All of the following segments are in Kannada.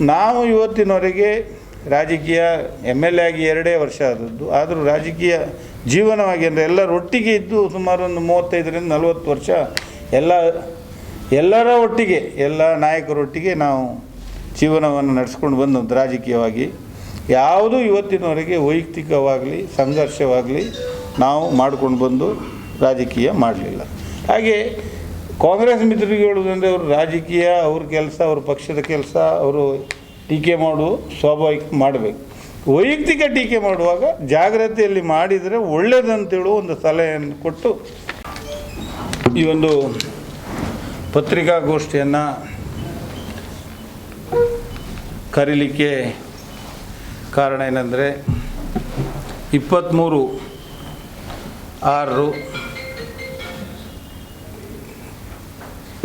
ನಾವು ಇವತ್ತಿನವರೆಗೆ ರಾಜಕೀಯ ಎಂ ಎಲ್ ಎ ಆಗಿ ಎರಡೇ ವರ್ಷ ಆದದ್ದು. ಆದರೂ ರಾಜಕೀಯ ಜೀವನವಾಗಿ ಅಂದರೆ ಎಲ್ಲರ ಒಟ್ಟಿಗೆ ಇದ್ದು ಸುಮಾರು ಒಂದು ಮೂವತ್ತೈದರಿಂದ ನಲವತ್ತು ವರ್ಷ ಎಲ್ಲ, ಎಲ್ಲರ ಒಟ್ಟಿಗೆ, ಎಲ್ಲ ನಾಯಕರೊಟ್ಟಿಗೆ ನಾವು ಜೀವನವನ್ನು ನಡೆಸ್ಕೊಂಡು ಬಂದದ್ದು ರಾಜಕೀಯವಾಗಿ ಯಾವುದೂ ಇವತ್ತಿನವರೆಗೆ ವೈಯಕ್ತಿಕವಾಗಲಿ, ಸಂಘರ್ಷವಾಗಲಿ ನಾವು ಮಾಡಿಕೊಂಡು ಬಂದು ರಾಜಕೀಯ ಮಾಡಲಿಲ್ಲ. ಹಾಗೆ ಕಾಂಗ್ರೆಸ್ ಮಿತ್ರರಿಗೆ ಹೇಳುವುದಂದರೆ ಅವರು ರಾಜಕೀಯ, ಅವ್ರ ಕೆಲಸ, ಅವ್ರ ಪಕ್ಷದ ಕೆಲಸ, ಅವರು ಟೀಕೆ ಮಾಡು, ಸ್ವಾಭಾವಿಕ ಮಾಡಬೇಕು. ವೈಯಕ್ತಿಕ ಟೀಕೆ ಮಾಡುವಾಗ ಜಾಗ್ರತೆಯಲ್ಲಿ ಮಾಡಿದರೆ ಒಳ್ಳೆಯದಂತೇಳುವ ಒಂದು ಸಲಹೆಯನ್ನು ಕೊಟ್ಟು ಈ ಒಂದು ಪತ್ರಿಕಾಗೋಷ್ಠಿಯನ್ನು ಕರೀಲಿಕ್ಕೆ ಕಾರಣ ಏನಂದರೆ ಇಪ್ಪತ್ತ್ಮೂರು ಆರು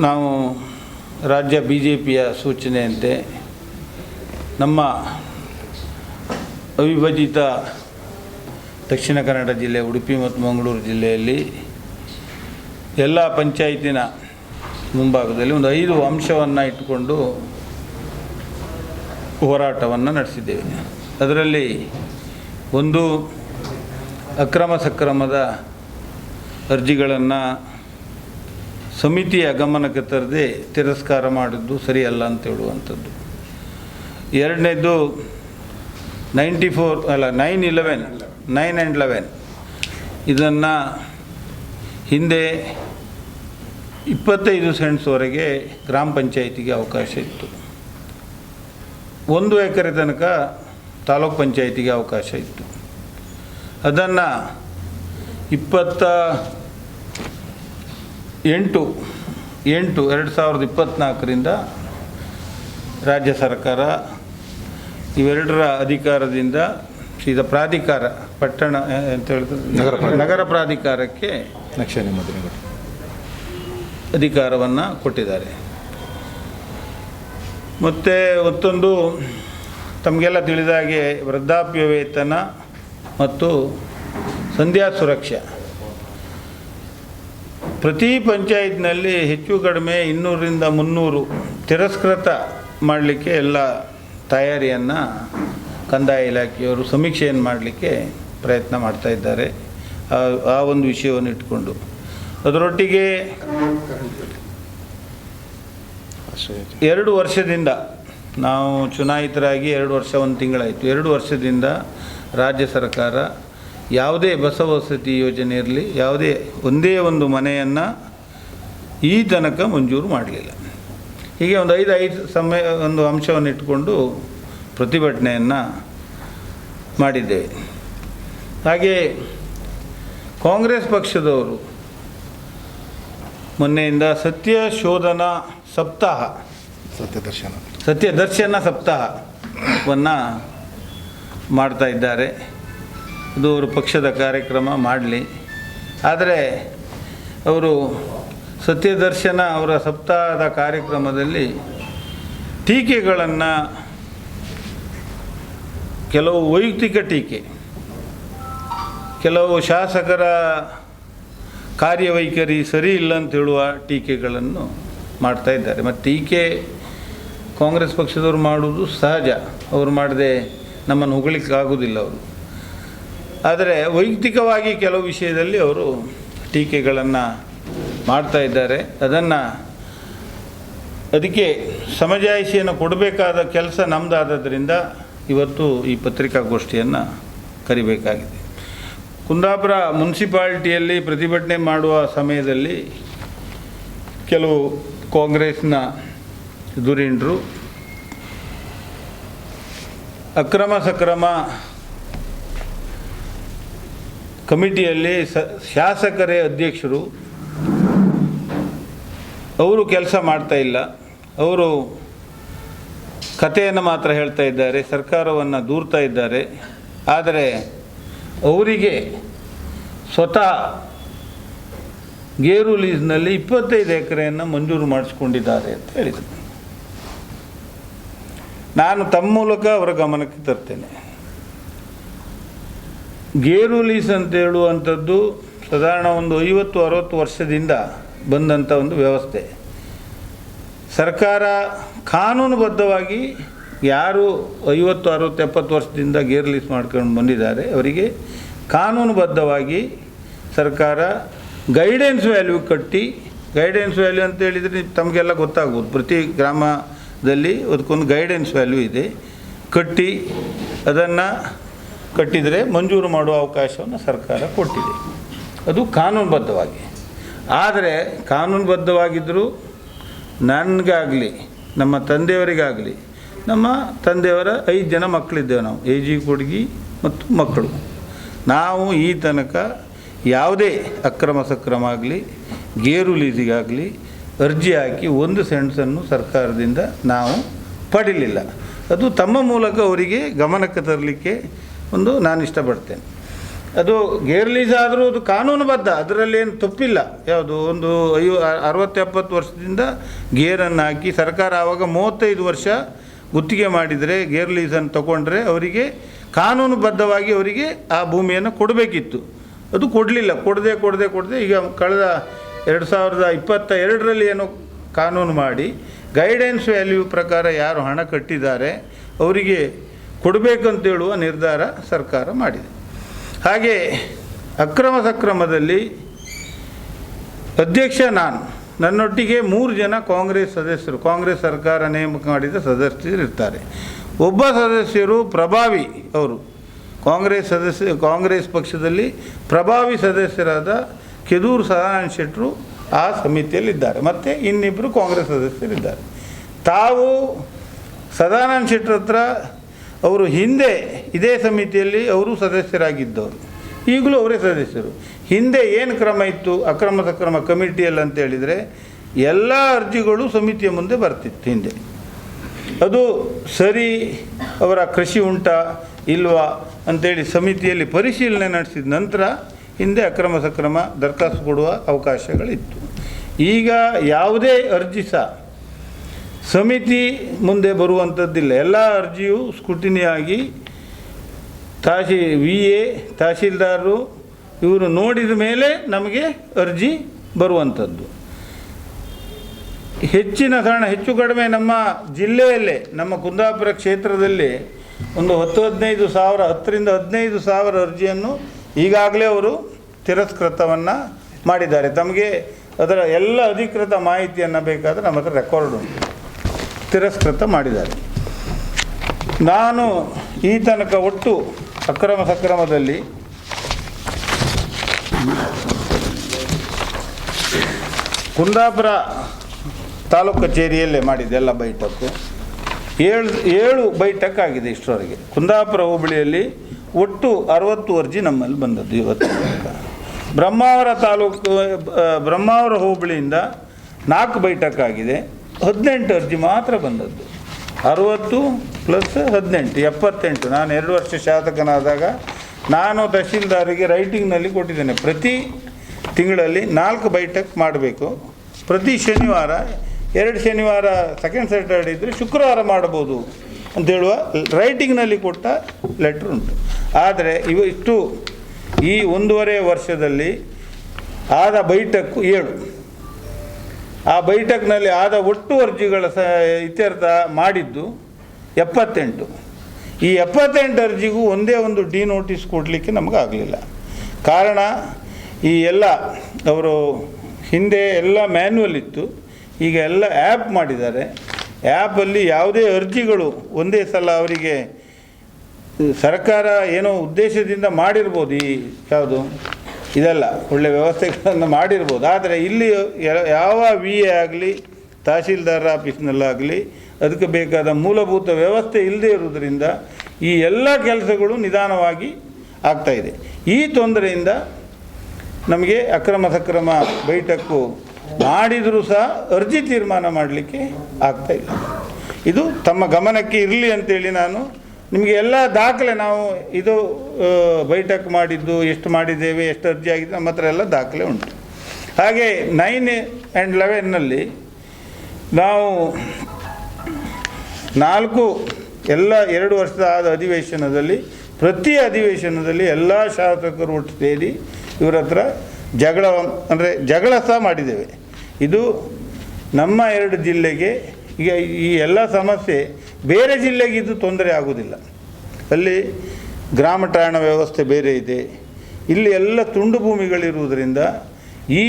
ನಾವು ರಾಜ್ಯ ಬಿ ಜೆ ಪಿಯ ಸೂಚನೆಯಂತೆ ನಮ್ಮ ಅವಿಭಜಿತ ದಕ್ಷಿಣ ಕನ್ನಡ ಜಿಲ್ಲೆ, ಉಡುಪಿ ಮತ್ತು ಮಂಗಳೂರು ಜಿಲ್ಲೆಯಲ್ಲಿ ಎಲ್ಲ ಪಂಚಾಯಿತಿನ ಮುಂಭಾಗದಲ್ಲಿ ಒಂದು ಐದು ಅಂಶವನ್ನು ಇಟ್ಟುಕೊಂಡು ಹೋರಾಟವನ್ನು ನಡೆಸಿದ್ದೇವೆ. ಅದರಲ್ಲಿ ಒಂದು ಅಕ್ರಮ ಸಕ್ರಮದ ಅರ್ಜಿಗಳನ್ನು ಸಮಿತಿಯ ಗಮನಕ್ಕೆ ತರದೆ ತಿರಸ್ಕಾರ ಮಾಡಿದ್ದು ಸರಿಯಲ್ಲ ಅಂತ ಹೇಳುವಂಥದ್ದು. ಎರಡನೇದು ನೈಂಟಿ ಫೋರ್ ಅಲ್ಲ, nine eleven, nine and eleven. ಇದನ್ನು ಹಿಂದೆ ಇಪ್ಪತ್ತೈದು ಸೆಂಟ್ಸ್ವರೆಗೆ ಗ್ರಾಮ ಪಂಚಾಯಿತಿಗೆ ಅವಕಾಶ ಇತ್ತು. ಒಂದು ಎಕರೆ ತನಕ ತಾಲೂಕ್ ಪಂಚಾಯಿತಿಗೆ ಅವಕಾಶ ಇತ್ತು. ಅದನ್ನು ಇಪ್ಪತ್ತ ಎಂಟು ಎಂಟು ಎರಡು ಸಾವಿರದ ಇಪ್ಪತ್ತ್ನಾಲ್ಕರಿಂದ ರಾಜ್ಯ ಸರ್ಕಾರ ಇವೆರಡರ ಅಧಿಕಾರದಿಂದ ಸೀದಾ ಪ್ರಾಧಿಕಾರ ಪಟ್ಟಣ ಅಂತ ಹೇಳಿದ್ರೆ ನಗರ ನಗರ ಪ್ರಾಧಿಕಾರಕ್ಕೆ ನಕ್ಷೆ ಅಧಿಕಾರವನ್ನು ಕೊಟ್ಟಿದ್ದಾರೆ. ಮತ್ತು ಮತ್ತೊಂದು ತಮಗೆಲ್ಲ ತಿಳಿದ ಹಾಗೆ ವೃದ್ಧಾಪ್ಯ ವೇತನ ಮತ್ತು ಸಂಧ್ಯಾ ಸುರಕ್ಷಾ. ಪ್ರತಿ ಪಂಚಾಯತ್ನಲ್ಲಿ ಹೆಚ್ಚು ಕಡಿಮೆ ಇನ್ನೂರರಿಂದ ಮುನ್ನೂರು ತಿರಸ್ಕೃತ ಮಾಡಲಿಕ್ಕೆ ಎಲ್ಲ ತಯಾರಿಯನ್ನು ಕಂದಾಯ ಇಲಾಖೆಯವರು ಸಮೀಕ್ಷೆಯನ್ನು ಮಾಡಲಿಕ್ಕೆ ಪ್ರಯತ್ನ ಮಾಡ್ತಾ ಇದ್ದಾರೆ. ಆ- ಒಂದು ವಿಷಯವನ್ನು ಇಟ್ಕೊಂಡು. ಅದರೊಟ್ಟಿಗೆ ಎರಡು ವರ್ಷದಿಂದ ನಾವು ಚುನಾಯಿತರಾಗಿ ಎರಡು ವರ್ಷ, ಒಂದು ತಿಂಗಳಾಯಿತು. ಎರಡು ವರ್ಷದಿಂದ ರಾಜ್ಯ ಸರ್ಕಾರ ಯಾವುದೇ ಬಸವಸತಿ ಯೋಜನೆ ಇರಲಿ ಯಾವುದೇ ಒಂದೇ ಒಂದು ಮನೆಯನ್ನು ಈ ತನಕ ಮಂಜೂರು ಮಾಡಲಿಲ್ಲ. ಹೀಗೆ ಒಂದು ಐದು ಐದು ಸಮಯ ಒಂದು ಅಂಶವನ್ನು ಇಟ್ಟುಕೊಂಡು ಪ್ರತಿಭಟನೆಯನ್ನು ಮಾಡಿದ್ದೇವೆ. ಹಾಗೆ ಕಾಂಗ್ರೆಸ್ ಪಕ್ಷದವರು ಮೊನ್ನೆಯಿಂದ ಸತ್ಯ ಶೋಧನಾ ಸಪ್ತಾಹ ಸತ್ಯದರ್ಶನ ಸತ್ಯ ದರ್ಶನ ಸಪ್ತಾಹವನ್ನು ಮಾಡ್ತಾ ಇದ್ದಾರೆ. ಅದು ಅವರು ಪಕ್ಷದ ಕಾರ್ಯಕ್ರಮ ಮಾಡಲಿ. ಆದರೆ ಅವರು ಸತ್ಯದರ್ಶನ ಅವರ ಸಪ್ತಾಹದ ಕಾರ್ಯಕ್ರಮದಲ್ಲಿ ಟೀಕೆಗಳನ್ನು ಕೆಲವು ವೈಯಕ್ತಿಕ ಟೀಕೆ, ಕೆಲವು ಶಾಸಕರ ಕಾರ್ಯವೈಖರಿ ಸರಿ ಇಲ್ಲ ಅಂತ ಹೇಳುವ ಟೀಕೆಗಳನ್ನು ಮಾಡ್ತಾ ಇದ್ದಾರೆ. ಮತ್ತು ಟೀಕೆ ಕಾಂಗ್ರೆಸ್ ಪಕ್ಷದವರು ಮಾಡುವುದು ಸಹಜ. ಅವರು ಮಾಡದೆ ನಮ್ಮನ್ನು ಹೊಗಳಿಕ್ಕೆ ಆಗೋದಿಲ್ಲ ಅವರು. ಆದರೆ ವೈಯಕ್ತಿಕವಾಗಿ ಕೆಲವು ವಿಷಯದಲ್ಲಿ ಅವರು ಟೀಕೆಗಳನ್ನು ಮಾಡ್ತಾ ಇದ್ದಾರೆ. ಅದನ್ನು ಅದಕ್ಕೆ ಸಮಜಾಯಿಷಿಯನ್ನು ಕೊಡಬೇಕಾದ ಕೆಲಸ ನಮ್ಮದಾದದ್ರಿಂದ ಇವತ್ತು ಈ ಪತ್ರಿಕಾಗೋಷ್ಠಿಯನ್ನು ಕರಿಬೇಕಾಗಿದೆ. ಕುಂದಾಪುರ ಮುನ್ಸಿಪಾಲ್ಟಿಯಲ್ಲಿ ಪ್ರತಿಭಟನೆ ಮಾಡುವ ಸಮಯದಲ್ಲಿ ಕೆಲವು ಕಾಂಗ್ರೆಸ್ನ ಧುರೀಣರು ಅಕ್ರಮ ಸಕ್ರಮ ಕಮಿಟಿಯಲ್ಲಿ ಸ, ಶಾಸಕರೇ ಅಧ್ಯಕ್ಷರು, ಅವರು ಕೆಲಸ ಮಾಡ್ತಾ ಇಲ್ಲ. ಅವರು ಕಥೆಯನ್ನು ಮಾತ್ರ ಹೇಳ್ತಾ ಇದ್ದಾರೆ, ಸರ್ಕಾರವನ್ನು ದೂರ್ತಾ ಇದ್ದಾರೆ. ಆದರೆ ಅವರಿಗೆ ಸ್ವತಃ ಗೇರು ಲೀಸ್ನಲ್ಲಿ ಇಪ್ಪತ್ತೈದು ಎಕರೆಯನ್ನು ಮಂಜೂರು ಮಾಡಿಸ್ಕೊಂಡಿದ್ದಾರೆ ಅಂತ ಹೇಳಿದರು. ನಾನು ತಮ್ಮ ಮೂಲಕ ಅವರ ಗಮನಕ್ಕೆ ತರ್ತೇನೆ. ಗೇರು ಲೀಸ್ ಅಂತ ಹೇಳುವಂಥದ್ದು ಸಾಧಾರಣ ಒಂದು ಐವತ್ತು, ಅರವತ್ತು ವರ್ಷದಿಂದ ಬಂದಂಥ ಒಂದು ವ್ಯವಸ್ಥೆ. ಸರ್ಕಾರ ಕಾನೂನುಬದ್ಧವಾಗಿ ಯಾರು ಐವತ್ತು, ಅರವತ್ತು, ಎಪ್ಪತ್ತು ವರ್ಷದಿಂದ ಗೇರ್ ಲೀಸ್ ಮಾಡ್ಕೊಂಡು ಬಂದಿದ್ದಾರೆ, ಅವರಿಗೆ ಕಾನೂನುಬದ್ಧವಾಗಿ ಸರ್ಕಾರ ಗೈಡೆನ್ಸ್ ವ್ಯಾಲ್ಯೂ ಕಟ್ಟಿ, ಗೈಡೆನ್ಸ್ ವ್ಯಾಲ್ಯೂ ಅಂತ ಹೇಳಿದರೆ ತಮಗೆಲ್ಲ ಗೊತ್ತಾಗ್ಬೋದು. ಪ್ರತಿ ಗ್ರಾಮದಲ್ಲಿ ಅದಕ್ಕೊಂದು ಗೈಡೆನ್ಸ್ ವ್ಯಾಲ್ಯೂ ಇದೆ. ಕಟ್ಟಿ ಅದನ್ನು ಕಟ್ಟಿದರೆ ಮಂಜೂರು ಮಾಡುವ ಅವಕಾಶವನ್ನು ಸರ್ಕಾರ ಕೊಟ್ಟಿದೆ. ಅದು ಕಾನೂನುಬದ್ಧವಾಗಿ. ಆದರೆ ಕಾನೂನುಬದ್ಧವಾಗಿದ್ದರೂ ನನಗಾಗಲಿ, ನಮ್ಮ ತಂದೆಯವರಿಗಾಗಲಿ, ನಮ್ಮ ತಂದೆಯವರ ಐದು ಜನ ಮಕ್ಕಳಿದ್ದೇವೆ ನಾವು, ಎ ಜಿ ಕೊಡುಗಿ ಮತ್ತು ಮಕ್ಕಳು. ನಾವು ಈ ತನಕ ಯಾವುದೇ ಅಕ್ರಮ ಸಕ್ರಮ ಆಗಲಿ ಗೇರು ಲೀಸಿಗಾಗಲಿ ಅರ್ಜಿ ಹಾಕಿ ಒಂದು ಸೆಂಟ್ಸನ್ನು ಸರ್ಕಾರದಿಂದ ನಾವು ಪಡೀಲಿಲ್ಲ. ಅದು ತಮ್ಮ ಮೂಲಕ ಅವರಿಗೆ ಗಮನಕ್ಕೆ ತರಲಿಕ್ಕೆ ಒಂದು ನಾನು ಇಷ್ಟಪಡ್ತೇನೆ. ಅದು ಗೇರ್ ಲೀಸ್ ಆದರೂ ಅದು ಕಾನೂನುಬದ್ಧ, ಅದರಲ್ಲೇನು ತಪ್ಪಿಲ್ಲ. ಯಾವುದು ಒಂದು ಐವ ಅರವತ್ತು ಎಪ್ಪತ್ತು ವರ್ಷದಿಂದ ಗೇರನ್ನು ಹಾಕಿ ಸರ್ಕಾರ ಆವಾಗ ಮೂವತ್ತೈದು ವರ್ಷ ಗುತ್ತಿಗೆ ಮಾಡಿದರೆ ಗೇರ್ ಲೀಸನ್ನು ತಗೊಂಡ್ರೆ ಅವರಿಗೆ ಕಾನೂನುಬದ್ಧವಾಗಿ ಅವರಿಗೆ ಆ ಭೂಮಿಯನ್ನು ಕೊಡಬೇಕಿತ್ತು. ಅದು ಕೊಡಲಿಲ್ಲ. ಕೊಡದೆ ಕೊಡದೆ ಕೊಡದೆ ಈಗ ಕಳೆದ ಎರಡು ಸಾವಿರದ ಇಪ್ಪತ್ತ ಎರಡರಲ್ಲಿ ಏನು ಕಾನೂನು ಮಾಡಿ, ಗೈಡೆನ್ಸ್ ವ್ಯಾಲ್ಯೂ ಪ್ರಕಾರ ಯಾರು ಹಣ ಕಟ್ಟಿದ್ದಾರೆ, ಅವರಿಗೆ ಕೊಡಬೇಕಂತೇಳುವ ನಿರ್ಧಾರ ಸರ್ಕಾರ ಮಾಡಿದೆ. ಹಾಗೆ ಅಕ್ರಮ ಸಕ್ರಮದಲ್ಲಿ ಅಧ್ಯಕ್ಷ ನಾನು, ನನ್ನೊಟ್ಟಿಗೆ ಮೂರು ಜನ ಕಾಂಗ್ರೆಸ್ ಸದಸ್ಯರು, ಕಾಂಗ್ರೆಸ್ ಸರ್ಕಾರ ನೇಮಕ ಮಾಡಿದ ಸದಸ್ಯರು ಇರ್ತಾರೆ. ಒಬ್ಬ ಸದಸ್ಯರು ಪ್ರಭಾವಿ ಅವರು, ಕಾಂಗ್ರೆಸ್ ಸದಸ್ಯ, ಕಾಂಗ್ರೆಸ್ ಪಕ್ಷದಲ್ಲಿ ಪ್ರಭಾವಿ ಸದಸ್ಯರಾದ ಕೆದೂರು ಸದಾನಂದ ಶೆಟ್ಟರು ಆ ಸಮಿತಿಯಲ್ಲಿದ್ದಾರೆ. ಮತ್ತು ಇನ್ನಿಬ್ಬರು ಕಾಂಗ್ರೆಸ್ ಸದಸ್ಯರಿದ್ದಾರೆ. ತಾವು ಸದಾನಂದ ಶೆಟ್ಟರ ಹತ್ರ ಅವರು ಹಿಂದೆ ಇದೇ ಸಮಿತಿಯಲ್ಲಿ ಅವರು ಸದಸ್ಯರಾಗಿದ್ದವರು. ಈಗಲೂ ಅವರೇ ಸದಸ್ಯರು. ಹಿಂದೆ ಏನು ಕ್ರಮ ಇತ್ತು? ಅಕ್ರಮ ಸಕ್ರಮ ಕಮಿಟಿಯಲ್ಲಿ ಅಂತ ಹೇಳಿದರೆ ಎಲ್ಲ ಅರ್ಜಿಗಳು ಸಮಿತಿಯ ಮುಂದೆ ಬರ್ತಿತ್ತು ಹಿಂದೆ. ಅದು ಸರಿ ಅವರ ಕೃಷಿ ಉಂಟಾ ಇಲ್ವಾ ಅಂತೇಳಿ ಸಮಿತಿಯಲ್ಲಿ ಪರಿಶೀಲನೆ ನಡೆಸಿದ ನಂತರ ಹಿಂದೆ ಅಕ್ರಮ ಸಕ್ರಮ ದರಖಾಸ್ತು ಕೊಡುವ ಅವಕಾಶಗಳಿತ್ತು. ಈಗ ಯಾವುದೇ ಅರ್ಜಿ ಸಹ ಸಮಿತಿ ಮುಂದೆ ಬರುವಂಥದ್ದಿಲ್ಲ. ಎಲ್ಲ ಅರ್ಜಿಯು ಸ್ಕ್ರೂಟಿನಿಯಾಗಿ ತಹಶೀ ವಿ ಎ ತಹಶೀಲ್ದಾರರು ಇವರು ನೋಡಿದ ಮೇಲೆ ನಮಗೆ ಅರ್ಜಿ ಬರುವಂಥದ್ದು. ಹೆಚ್ಚಿನ ಕಾರಣ, ಹೆಚ್ಚು ಕಡಿಮೆ ನಮ್ಮ ಜಿಲ್ಲೆಯಲ್ಲೇ, ನಮ್ಮ ಕುಂದಾಪುರ ಕ್ಷೇತ್ರದಲ್ಲಿ ಒಂದು ಹತ್ತು ಹದಿನೈದು ಸಾವಿರ, ಹತ್ತರಿಂದ ಹದಿನೈದು ಸಾವಿರ ಅರ್ಜಿಯನ್ನು ಈಗಾಗಲೇ ಅವರು ತಿರಸ್ಕೃತವನ್ನು ಮಾಡಿದ್ದಾರೆ. ತಮಗೆ ಅದರ ಎಲ್ಲ ಅಧಿಕೃತ ಮಾಹಿತಿಯನ್ನು ಬೇಕಾದರೆ ನಮ್ಮ ಹತ್ರ ರೆಕಾರ್ಡ್ ಉಂಟು. ತಿರಸ್ಕೃತ ಮಾಡಿದ್ದಾರೆ. ನಾನು ಈ ತನಕ ಒಟ್ಟು ಅಕ್ರಮ ಸಕ್ರಮದಲ್ಲಿ ಕುಂದಾಪುರ ತಾಲೂಕು ಕಚೇರಿಯಲ್ಲೇ ಮಾಡಿದ್ದೆ ಎಲ್ಲ ಬೈಠಕ್ಕು. ಏಳು ಏಳು ಬೈಟಕ್ ಆಗಿದೆ ಇಷ್ಟರವರೆಗೆ. ಕುಂದಾಪುರ ಹೋಬಳಿಯಲ್ಲಿ ಒಟ್ಟು ಅರವತ್ತು ಅರ್ಜಿ ನಮ್ಮಲ್ಲಿ ಬಂದದ್ದು ಇವತ್ತು. ಬ್ರಹ್ಮಾವರ ತಾಲೂಕು ಬ್ರಹ್ಮಾವರ ಹೋಬಳಿಯಿಂದ ನಾಲ್ಕು ಬೈಟಕ್ ಆಗಿದೆ. ಹದಿನೆಂಟು ಅರ್ಜಿ ಮಾತ್ರ ಬಂದದ್ದು. ಅರುವತ್ತು ಪ್ಲಸ್ ಹದಿನೆಂಟು, ಎಪ್ಪತ್ತೆಂಟು. ನಾನು ಎರಡು ವರ್ಷ ಶಾಸಕನಾದಾಗ ನಾನು ತಹಶೀಲ್ದಾರಿಗೆ ರೈಟಿಂಗ್ನಲ್ಲಿ ಕೊಟ್ಟಿದ್ದೇನೆ. ಪ್ರತಿ ತಿಂಗಳಲ್ಲಿ ನಾಲ್ಕು ಬೈಠಕ್ ಮಾಡಬೇಕು. ಪ್ರತಿ ಶನಿವಾರ, ಎರಡು ಶನಿವಾರ ಸೆಕೆಂಡ್ ಸ್ಯಾಟರ್ಡೆ ಇದ್ದರೆ ಶುಕ್ರವಾರ ಮಾಡ್ಬೋದು ಅಂತೇಳುವ ರೈಟಿಂಗ್ನಲ್ಲಿ ಕೊಟ್ಟ ಲೆಟ್ರ್ ಉಂಟು. ಆದರೆ ಇವು ಇಷ್ಟು ಈ ಒಂದೂವರೆ ವರ್ಷದಲ್ಲಿ ಆದ ಬೈಠಕ್ಕು ಏಳು. ಆ ಬೈಠಕ್ನಲ್ಲಿ ಆದ ಒಟ್ಟು ಅರ್ಜಿಗಳ ಸ, ಇತ್ಯರ್ಥ ಮಾಡಿದ್ದು ಎಪ್ಪತ್ತೆಂಟು. ಈ ಎಪ್ಪತ್ತೆಂಟು ಅರ್ಜಿಗೂ ಒಂದೇ ಒಂದು ಡಿ ನೋಟಿಸ್ ಕೊಡಲಿಕ್ಕೆ ನಮಗಾಗಲಿಲ್ಲ. ಕಾರಣ, ಈ ಎಲ್ಲ ಅವರು ಹಿಂದೆ ಎಲ್ಲ ಮ್ಯಾನ್ಯುವಲ್ ಇತ್ತು, ಈಗ ಎಲ್ಲ ಆ್ಯಪ್ ಮಾಡಿದ್ದಾರೆ. ಆ್ಯಪಲ್ಲಿ ಯಾವುದೇ ಅರ್ಜಿಗಳು ಒಂದೇ ಸಲ ಅವರಿಗೆ ಸರ್ಕಾರ ಏನೋ ಉದ್ದೇಶದಿಂದ ಮಾಡಿರ್ಬೋದು ಈ ಯಾವುದು? ಇದೆಲ್ಲ, ಒಳ್ಳೆ ವ್ಯವಸ್ಥೆಗಳನ್ನು ಮಾಡಿರ್ಬೋದು. ಆದರೆ ಇಲ್ಲಿ ಯಾವ ವಿ ಎ ಆಗಲಿ, ತಹಶೀಲ್ದಾರ್ ಆಫೀಸ್ನಲ್ಲಾಗಲಿ ಅದಕ್ಕೆ ಬೇಕಾದ ಮೂಲಭೂತ ವ್ಯವಸ್ಥೆ ಇಲ್ಲದೇ ಇರುವುದರಿಂದ ಈ ಎಲ್ಲ ಕೆಲಸಗಳು ನಿಧಾನವಾಗಿ ಆಗ್ತಾಯಿದೆ ಈ ತೊಂದರೆಯಿಂದ ನಮಗೆ ಅಕ್ರಮ ಸಕ್ರಮ ಬೈಠಕ್ಕು ಮಾಡಿದರೂ ಸಹ ಅರ್ಜಿ ತೀರ್ಮಾನ ಮಾಡಲಿಕ್ಕೆ ಆಗ್ತಾಯಿಲ್ಲ ಇದು ತಮ್ಮ ಗಮನಕ್ಕೆ ಇರಲಿ ಅಂತೇಳಿ ನಾನು ನಿಮಗೆ ಎಲ್ಲ ದಾಖಲೆ ನಾವು ಇದು ಬೈಠಕ್ ಮಾಡಿದ್ದು, ಎಷ್ಟು ಮಾಡಿದ್ದೇವೆ, ಎಷ್ಟು ಅರ್ಜಿ ಆಗಿದೆ, ನಮ್ಮ ಹತ್ರ ಎಲ್ಲ ದಾಖಲೆ ಉಂಟು. ಹಾಗೆ ನೈನ್ ಆ್ಯಂಡ್ ಲೆವೆನ್ನಲ್ಲಿ ನಾವು ನಾಲ್ಕು, ಎಲ್ಲ ಎರಡು ವರ್ಷದ ಆದ ಅಧಿವೇಶನದಲ್ಲಿ, ಪ್ರತಿ ಅಧಿವೇಶನದಲ್ಲಿ ಎಲ್ಲ ಶಾಸಕರು ಒಟ್ಟು ಸೇರಿ ಇವರ ಹತ್ರ ಜಗಳ, ಅಂದರೆ ಜಗಳ ಸಹ ಮಾಡಿದ್ದೇವೆ. ಇದು ನಮ್ಮ ಎರಡು ಜಿಲ್ಲೆಗೆ ಈಗ ಈ ಎಲ್ಲ ಸಮಸ್ಯೆ ಬೇರೆ ಜಿಲ್ಲೆಗೆ ಇದು ತೊಂದರೆ ಆಗುವುದಿಲ್ಲ. ಅಲ್ಲಿ ಗ್ರಾಮ ಠಾಣ ವ್ಯವಸ್ಥೆ ಬೇರೆ ಇದೆ. ಇಲ್ಲಿ ಎಲ್ಲ ತುಂಡು ಭೂಮಿಗಳಿರುವುದರಿಂದ ಈ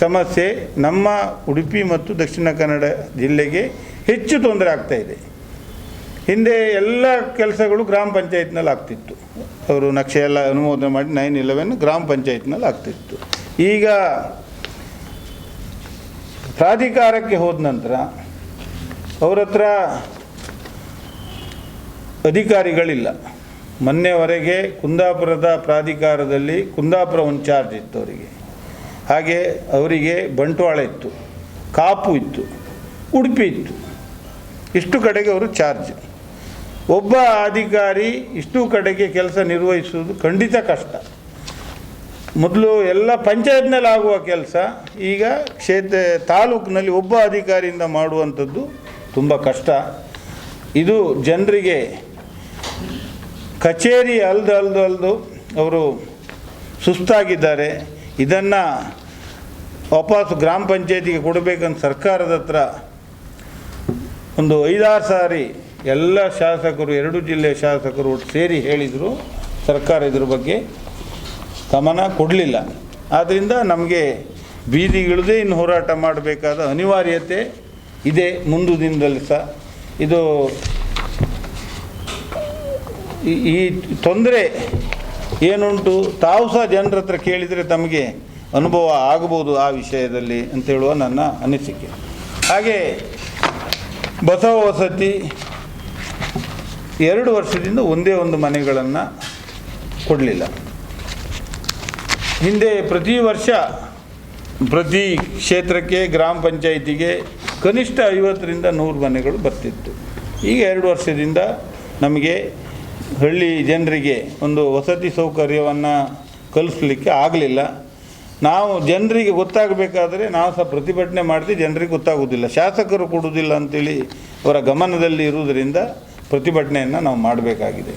ಸಮಸ್ಯೆ ನಮ್ಮ ಉಡುಪಿ ಮತ್ತು ದಕ್ಷಿಣ ಕನ್ನಡ ಜಿಲ್ಲೆಗೆ ಹೆಚ್ಚು ತೊಂದರೆ ಆಗ್ತಾ ಇದೆ. ಹಿಂದೆ ಎಲ್ಲ ಕೆಲಸಗಳು ಗ್ರಾಮ ಪಂಚಾಯತ್ನಲ್ಲಿ ಆಗ್ತಿತ್ತು. ಅವರು ನಕ್ಷೆ ಎಲ್ಲ ಅನುಮೋದನೆ ಮಾಡಿ ನೈನ್ ಇಲೆವೆನ್ ಗ್ರಾಮ ಪಂಚಾಯತ್ನಲ್ಲಿ ಆಗ್ತಿತ್ತು. ಈಗ ಪ್ರಾಧಿಕಾರಕ್ಕೆ ಹೋದ ನಂತರ ಅವ್ರ ಹತ್ರ ಅಧಿಕಾರಿಗಳಿಲ್ಲ. ಮೊನ್ನೆವರೆಗೆ ಕುಂದಾಪುರದ ಪ್ರಾಧಿಕಾರದಲ್ಲಿ ಕುಂದಾಪುರ ಒಂದು ಚಾರ್ಜ್ ಇತ್ತು ಅವರಿಗೆ. ಹಾಗೆ ಅವರಿಗೆ ಬಂಟ್ವಾಳ ಇತ್ತು, ಕಾಪು ಇತ್ತು, ಉಡುಪಿ ಇತ್ತು. ಇಷ್ಟು ಕಡೆಗೆ ಅವರು ಚಾರ್ಜ್ ಒಬ್ಬ ಅಧಿಕಾರಿ ಇಷ್ಟು ಕಡೆಗೆ ಕೆಲಸ ನಿರ್ವಹಿಸುವುದು ಖಂಡಿತ ಕಷ್ಟ. ಮೊದಲು ಎಲ್ಲ ಪಂಚಾಯತ್ನಲ್ಲಿ ಆಗುವ ಕೆಲಸ, ಈಗ ಕ್ಷೇತ್ರ, ತಾಲೂಕಿನಲ್ಲಿ ಒಬ್ಬ ಅಧಿಕಾರಿಯಿಂದ ಮಾಡುವಂಥದ್ದು ತುಂಬ ಕಷ್ಟ. ಇದು ಜನರಿಗೆ ಕಚೇರಿ ಅಲ್ದು ಅಲ್ದು ಅಲ್ದು ಅವರು ಸುಸ್ತಾಗಿದ್ದಾರೆ. ಇದನ್ನು ವಾಪಸ್ ಗ್ರಾಮ ಪಂಚಾಯತಿಗೆ ಕೊಡಬೇಕಂತ ಸರ್ಕಾರದ ಹತ್ರ ಒಂದು ಐದಾರು ಸಾರಿ ಎಲ್ಲ ಶಾಸಕರು, ಎರಡು ಜಿಲ್ಲೆಯ ಶಾಸಕರು ಒಟ್ಟು ಸೇರಿ ಹೇಳಿದರು ಸರ್ಕಾರ ಇದ್ರ ಬಗ್ಗೆ. ಗಮನ ಕೊಡಲಿಲ್ಲ. ಆದ್ದರಿಂದ ನಮಗೆ ಬೀದಿಗಿಳಿದೇ ಇನ್ನು ಹೋರಾಟ ಮಾಡಬೇಕಾದ ಅನಿವಾರ್ಯತೆ. ಇದೆ ಮುಂದು ದಿನದಲ್ಲಿ ಸಹ. ಇದು ಈ- ತೊಂದರೆ ಏನುಂಟು, ತಾವು ಸಹ ಜನರ ಹತ್ರ ಕೇಳಿದರೆ ತಮಗೆ ಅನುಭವ ಆಗಬಹುದು ಆ ವಿಷಯದಲ್ಲಿ ಅಂತ ಹೇಳುವ ನನ್ನ ಅನಿಸಿಕೆ. ಹಾಗೆ ಬಸವ ವಸತಿ ಎರಡು ವರ್ಷದಿಂದ ಒಂದೇ ಒಂದು ಮನೆಗಳನ್ನು ಕೊಡಲಿಲ್ಲ. ಹಿಂದೆ ಪ್ರತಿ ವರ್ಷ ಪ್ರತಿ ಕ್ಷೇತ್ರಕ್ಕೆ, ಗ್ರಾಮ ಪಂಚಾಯಿತಿಗೆ ಕನಿಷ್ಠ ಐವತ್ತರಿಂದ ನೂರು ಮನೆಗಳು ಬರ್ತಿತ್ತು. ಈಗ ಎರಡು ವರ್ಷದಿಂದ ನಮಗೆ ಹಳ್ಳಿ ಜನರಿಗೆ ಒಂದು ವಸತಿ ಸೌಕರ್ಯವನ್ನು ಕಲಿಸ್ಲಿಕ್ಕೆ ಆಗಲಿಲ್ಲ. ನಾವು ಜನರಿಗೆ ಗೊತ್ತಾಗಬೇಕಾದ್ರೆ ನಾವು ಸಹ ಪ್ರತಿಭಟನೆ ಮಾಡ್ತೀವಿ ಜನರಿಗೆ ಗೊತ್ತಾಗೋದಿಲ್ಲ. ಶಾಸಕರು ಕೊಡುವುದಿಲ್ಲ ಅಂತೇಳಿ ಅವರ ಗಮನದಲ್ಲಿ ಇರುವುದರಿಂದ ಪ್ರತಿಭಟನೆಯನ್ನು ನಾವು ಮಾಡಬೇಕಾಗಿದೆ.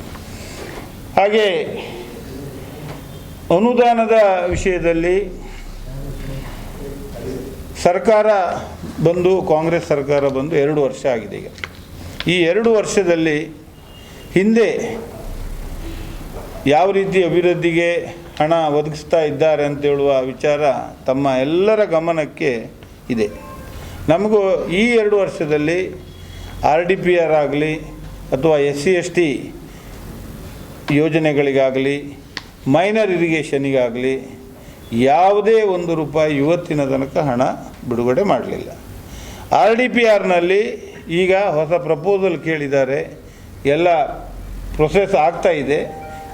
ಹಾಗೆ ಅನುದಾನದ ವಿಷಯದಲ್ಲಿ ಸರ್ಕಾರ ಬಂದು, ಕಾಂಗ್ರೆಸ್ ಸರ್ಕಾರ ಬಂದು ಎರಡು ವರ್ಷ ಆಗಿದೆ ಈಗ. ಈ ಎರಡು ವರ್ಷದಲ್ಲಿ ಹಿಂದೆ ಯಾವ ರೀತಿ ಅಭಿವೃದ್ಧಿಗೆ ಹಣ ಒದಗಿಸ್ತಾ ಇದ್ದಾರೆ ಅಂತ ಹೇಳುವ ವಿಚಾರ ತಮ್ಮ ಎಲ್ಲರ ಗಮನಕ್ಕೆ ಇದೆ. ನಮಗೂ ಈ ಎರಡು ವರ್ಷದಲ್ಲಿ ಆರ್ ಡಿ ಪಿ ಆರ್ ಆಗಲಿ ಅಥವಾ ಎಸ್ ಸಿ ಎಸ್ ಟಿ ಯೋಜನೆಗಳಿಗಾಗಲಿ, ಮೈನರ್ ಇರಿಗೇಷನಿಗಾಗಲಿ ಯಾವುದೇ ಒಂದು ರೂಪಾಯಿ ಇವತ್ತಿನ ತನಕ ಹಣ ಬಿಡುಗಡೆ ಮಾಡಲಿಲ್ಲ. ಆರ್ ಡಿ ಪಿ ಆರ್ನಲ್ಲಿ ಈಗ ಹೊಸ ಪ್ರಪೋಸಲ್ ಕೇಳಿದ್ದಾರೆ. ಎಲ್ಲ ಪ್ರೊಸೆಸ್ ಆಗ್ತಾ ಇದೆ.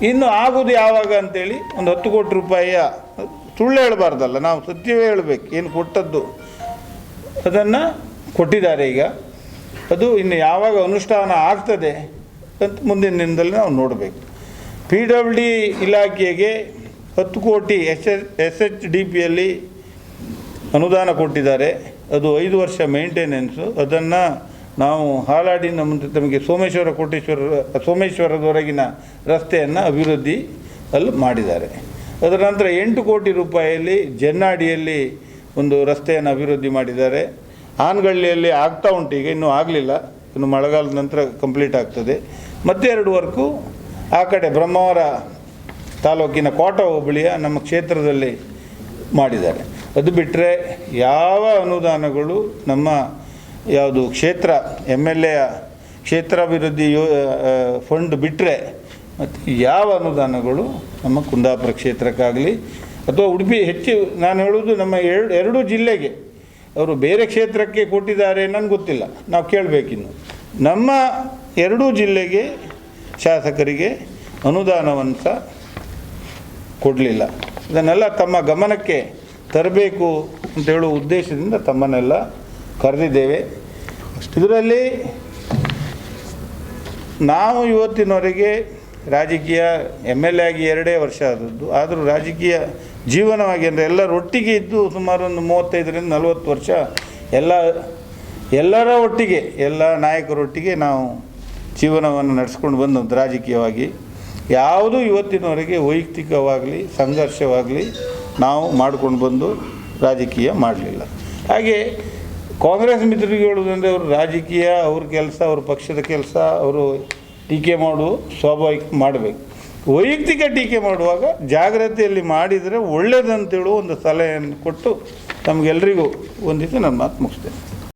ಇನ್ನು ಆಗೋದು ಯಾವಾಗ ಅಂತೇಳಿ ಒಂದು ಹತ್ತು ಕೋಟಿ ರೂಪಾಯಿಯ ಸುಳ್ಳು ಹೇಳಬಾರ್ದಲ್ಲ, ನಾವು ಸತ್ಯವೇ ಹೇಳಬೇಕು, ಏನು ಕೊಟ್ಟದ್ದು ಅದನ್ನು ಕೊಟ್ಟಿದ್ದಾರೆ ಈಗ. ಅದು ಇನ್ನು ಯಾವಾಗ ಅನುಷ್ಠಾನ ಆಗ್ತದೆ ಅಂತ ಮುಂದಿನ ದಿನದಲ್ಲಿ ನಾವು ನೋಡಬೇಕು. ಪಿ ಡಬ್ಲ್ಯೂ ಡಿ ಇಲಾಖೆಗೆ ಹತ್ತು ಕೋಟಿ S S S H D ಪಿಯಲ್ಲಿ ಅನುದಾನ ಕೊಟ್ಟಿದ್ದಾರೆ. ಅದು ಐದು ವರ್ಷ ಮೇಂಟೆನೆನ್ಸು ಅದನ್ನು ನಾವು ಹಾಲಾಡಿನ ಮುಂದೆ ತಮಗೆ ಸೋಮೇಶ್ವರ ಕೋಟೇಶ್ವರ, ಸೋಮೇಶ್ವರದವರೆಗಿನ ರಸ್ತೆಯನ್ನು ಅಭಿವೃದ್ಧಿ ಅಲ್ಲಿ ಮಾಡಿದ್ದಾರೆ. ಅದರ ನಂತರ ಎಂಟು ಕೋಟಿ ರೂಪಾಯಿಯಲ್ಲಿ ಜನ್ನಾಡಿಯಲ್ಲಿ ಒಂದು ರಸ್ತೆಯನ್ನು ಅಭಿವೃದ್ಧಿ ಮಾಡಿದ್ದಾರೆ. ಆನಗಳ್ಳಿಯಲ್ಲಿ ಆಗ್ತಾ ಉಂಟು, ಈಗ ಇನ್ನೂ ಆಗಲಿಲ್ಲ. ಇನ್ನು ಮಳೆಗಾಲದ ನಂತರ ಕಂಪ್ಲೀಟ್ ಆಗ್ತದೆ. ಮತ್ತೆ ಎರಡು ವರ್ಕು. ಆ ಕಡೆ ಬ್ರಹ್ಮಾವರ ತಾಲೂಕಿನ ಕೋಟ ಹೋಬಳಿಯ ನಮ್ಮ ಕ್ಷೇತ್ರದಲ್ಲಿ ಮಾಡಿದ್ದಾರೆ. ಅದು ಬಿಟ್ಟರೆ ಯಾವ ಅನುದಾನಗಳು ನಮ್ಮ ಯಾವುದು ಕ್ಷೇತ್ರ, ಎಂ ಎಲ್ ಎ ಕ್ಷೇತ್ರಾಭಿವೃದ್ಧಿ ಯೋ ಫಂಡ್ ಬಿಟ್ಟರೆ ಮತ್ತು ಯಾವ ಅನುದಾನಗಳು ನಮ್ಮ ಕುಂದಾಪುರ ಕ್ಷೇತ್ರಕ್ಕಾಗಲಿ? ಅಥವಾ ಉಡುಪಿ ಹೆಚ್ಚು, ನಾನು ಹೇಳುವುದು ನಮ್ಮ ಎರಡು, ಎರಡೂ ಜಿಲ್ಲೆಗೆ ಅವರು ಬೇರೆ ಕ್ಷೇತ್ರಕ್ಕೆ ಕೊಟ್ಟಿದ್ದಾರೆ ನನಗೆ ಗೊತ್ತಿಲ್ಲ. ನಾವು ಕೇಳಬೇಕಿನ್ನು. ನಮ್ಮ ಎರಡೂ ಜಿಲ್ಲೆಗೆ ಶಾಸಕರಿಗೆ ಅನುದಾನವನ್ನು ಸಹ ಕೊಡಲಿಲ್ಲ. ಇದನ್ನೆಲ್ಲ ತಮ್ಮ ಗಮನಕ್ಕೆ ತರಬೇಕು ಅಂತ ಹೇಳುವ ಉದ್ದೇಶದಿಂದ ತಮ್ಮನ್ನೆಲ್ಲ ಕರೆದಿದ್ದೇವೆ. ಇದರಲ್ಲಿ ನಾವು ಇವತ್ತಿನವರೆಗೆ ರಾಜಕೀಯ ಎಂ ಎಲ್ ಎ ಆಗಿ ಎರಡೇ ವರ್ಷ ಆದದ್ದು. ಆದರೂ ರಾಜಕೀಯ ಜೀವನವಾಗಿ ಅಂದರೆ ಎಲ್ಲರ ಒಟ್ಟಿಗೆ ಇದ್ದು ಸುಮಾರು ಒಂದು ಮೂವತ್ತೈದರಿಂದ ನಲವತ್ತು ವರ್ಷ ಎಲ್ಲ, ಎಲ್ಲರ ಒಟ್ಟಿಗೆ, ಎಲ್ಲ ನಾಯಕರೊಟ್ಟಿಗೆ ನಾವು ಜೀವನವನ್ನು ನಡೆಸ್ಕೊಂಡು ಬಂದದ್ದು ರಾಜಕೀಯವಾಗಿ. ಯಾವುದೂ ಇವತ್ತಿನವರೆಗೆ ವೈಯಕ್ತಿಕವಾಗಲಿ, ಸಂಘರ್ಷವಾಗಲಿ ನಾವು ಮಾಡಿಕೊಂಡು ಬಂದು ರಾಜಕೀಯ ಮಾಡಲಿಲ್ಲ. ಹಾಗೆ ಕಾಂಗ್ರೆಸ್ ಮಿತ್ರರಿಗೆ ಹೇಳೋದಂದರೆ ಅವರು ರಾಜಕೀಯ, ಅವ್ರ ಕೆಲಸ, ಅವ್ರ ಪಕ್ಷದ ಕೆಲಸ, ಅವರು ಟೀಕೆ ಮಾಡು, ಸ್ವಾಭಾವಿಕ ಮಾಡಬೇಕು. ವೈಯಕ್ತಿಕ ಟೀಕೆ ಮಾಡುವಾಗ ಜಾಗ್ರತೆಯಲ್ಲಿ ಮಾಡಿದರೆ ಒಳ್ಳೆಯದಂತೇಳುವ ಒಂದು ಸಲಹೆಯನ್ನು ಕೊಟ್ಟು ತಮಗೆಲ್ಲರಿಗೂ ಒಂದಿತ್ತು ನನ್ನ ಮಾತು ಮುಗಿಸ್ತೇನೆ.